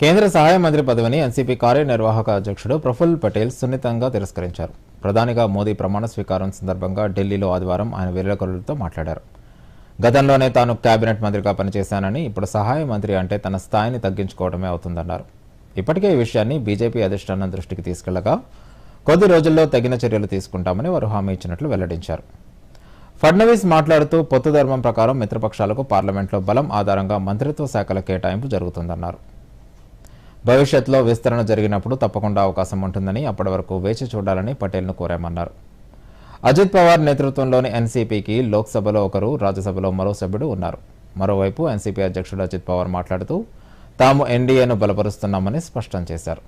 కేంద్ర సహాయ మంత్రి పదవిని ఎన్సీపీ కార్యనిర్వాహక అధ్యక్షుడు ప్రఫుల్ పటేల్ సున్నితంగా తిరస్కరించారు. ప్రధానిగా మోదీ ప్రమాణ స్వీకారం సందర్భంగా ఢిల్లీలో ఆదివారం ఆయన విలేకరులతో మాట్లాడారు. గతంలోనే తాను కేబినెట్ మంత్రిగా పనిచేశానని ఇప్పుడు సహాయ మంత్రి అంటే తన స్థాయిని తగ్గించుకోవడమే అవుతుందన్నారు. ఇప్పటికే ఈ విషయాన్ని బీజేపీ అధిష్టానం దృష్టికి తీసుకెళ్ళగా కొద్ది రోజుల్లో తగిన చర్యలు తీసుకుంటామని వారు హామీ ఇచ్చినట్లు వెల్లడించారు. ఫడ్నవీస్ మాట్లాడుతూ పొత్తు ధర్మం ప్రకారం మిత్రపక్షాలకు పార్లమెంట్లో బలం ఆధారంగా మంత్రిత్వ శాఖల కేటాయింపు జరుగుతుందన్నారు. భవిష్యత్తులో విస్తరణ జరిగినప్పుడు తప్పకుండా అవకాశం ఉంటుందని అప్పటి వరకు వేచి చూడాలని పటేల్ను కోరామన్నారు. అజిత్ పవార్ నేతృత్వంలోని ఎన్సీపీకి లోక్సభలో ఒకరు రాజ్యసభలో మరో సభ్యుడు ఉన్నారు. మరోవైపు ఎన్సీపీ అధ్యక్షుడు అజిత్ పవార్ మాట్లాడుతూ తాము ఎన్డీఏను బలపరుస్తున్నామని స్పష్టం చేశారు.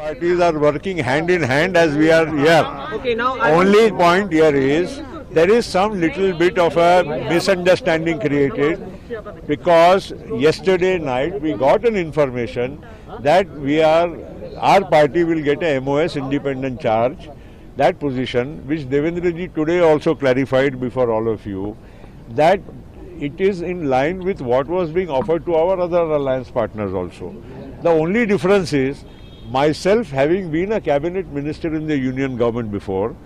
Parties are working hand in hand as we are here. Okay, now I Only point here is there is some little bit of a misunderstanding created. Because yesterday night we got an information that we are our party will get a MOS independent charge. That position, which Devendra ji today also clarified before all of you, that it is in line with what was being offered to our other alliance partners also. The only difference is myself having been a cabinet minister in the union government before,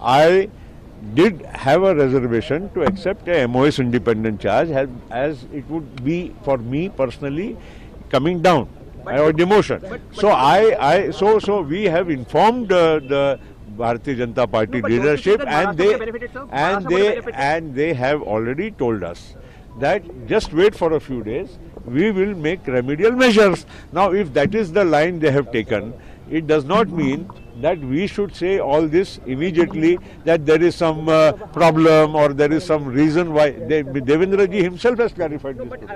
I did have a reservation to accept a MOS independent charge as, as it would be for me personally coming down. Or demotion. so I, I, so so we have informed uh, the Bharatiya Janata Party but leadership and they and they and they have already told us that just wait for a few days we will make remedial measures. Now if that is the line they have taken it does not mean that we should say all this immediately that there is some uh, problem or there is some reason why they, Devendra ji himself has clarified this